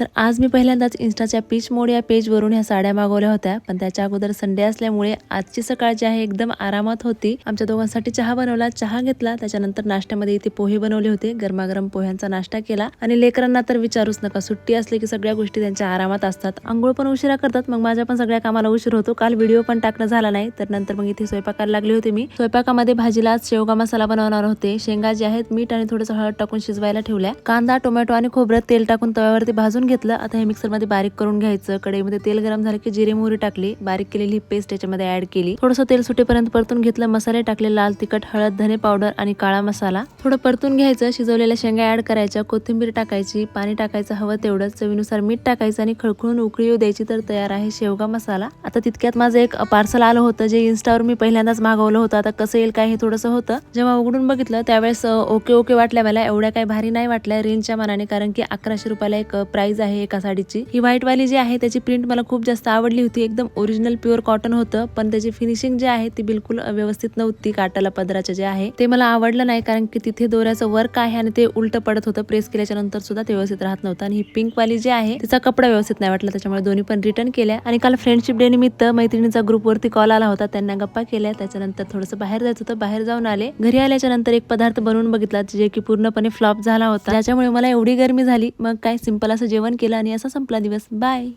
तर आज मी पहिल्यांदाच इन्स्टाच्या पीच मोड या पेजवरून ह्या साड्या मागवल्या होत्या. पण त्याच्या अगोदर संडे असल्यामुळे आजची सकाळ जी आहे एकदम आरामात होती. आमच्या दोघांसाठी चहा बनवला चहा घेतला. त्याच्यानंतर नाश्त्यामध्ये इथे पोहे बनवले होते. गरमागरम पोह्यांचा नाश्ता केला. आणि लेकरांना तर विचारूच नका. सुट्टी असली की सगळ्या गोष्टी त्यांच्या आरामात असतात. आंघोळ पण उशिरा करतात. मग माझ्या पण सगळ्या कामाला उशीर होतो. काल व्हिडिओ पण टाकणं झाला नाही. तर नंतर मग इथे स्वयंपाकाला लागले होते मी. स्वयंपाकामध्ये भाजीला शेवगा मसाला बनवणार होते. शेंगा जे आहेत मीठ आणि थोडंसं हळद टाकून शिजवायला ठेवल्या. कांदा टोमॅटो आणि खोबरं तेल टाकून तव्यावरती भाजून घेतलं आता हे मिक्सरमध्ये बारीक करून घ्यायचं. कढईमध्ये तेल गरम झालं की जिरे मोहरी टाकली. बारीक केलेली पेस्ट याच्यामध्ये ऍड केली. थोडंसं तेल सुटेपर्यंत परतून घेतलं मसाले टाकले लाल तिखट हळद धने पावडर आणि काळा मसाला. थोडं परतून घ्यायचं शिजवलेल्या शेंगा ऍड करायच्या कोथिंबीर टाकायची पाणी टाकायचं हवं तेवढंच चवीनुसार मीठ टाकायचं आणि खळखळून उकळी येऊ द्यायची तर तयार आहे शेवगा मसाला. आता तितक्यात माझं एक पार्सल आलं होतं जे इन्स्टावर मी पहिल्यांदाच मागवलं होतं. आता कसं येईल काय हे थोडंसं होतं. जेव्हा उघडून बघितलं त्यावेळेस ओके ओके वाटल्या मला. एवढ्या काही भारी नाही वाटल्या रेंजच्या मानाने. कारण की अकराशे रुपयाला एक प्राइस आहे एका साडीची. ही व्हाईट वाली जी आहे त्याची प्रिंट मला खूप जास्त आवडली होती. एकदम ओरिजिनल प्युअर कॉटन होतं. पण त्याची फिनिशिंग जी आहे ती बिलकुल व्यवस्थित नव्हती. काटाला पदराचे जे आहे ते मला आवडलं नाही. कारण की तिथे दोऱ्याचं वर्क आहे आणि ते उलट पडत होतं. प्रेस केल्याच्यानंतर सुद्धा ते व्यवस्थित राहत नव्हतं. आणि ही पिंक वाली जी आहे तिचा कपडा व्यवस्थित नाही वाटला. त्याच्यामुळे दोन्ही पण रिटर्न केल्या. आणि काल फ्रेंडशिप डे निमित्त मैत्रिणीचा ग्रुपवरती कॉल आला होता. त्यांना गप्पा केल्या. त्याच्यानंतर थोडंसं बाहेर जायचं होतं. बाहेर जाऊन आले. घरी आल्याच्यानंतर एक पदार्थ बनवून बघितला जे की पूर्णपणे फ्लॉप झाला होता. त्याच्यामुळे मला एवढी गरमी झाली. मग काय सिंपल असं जेवण जेवण केलं आणि असा संपला दिवस. बाय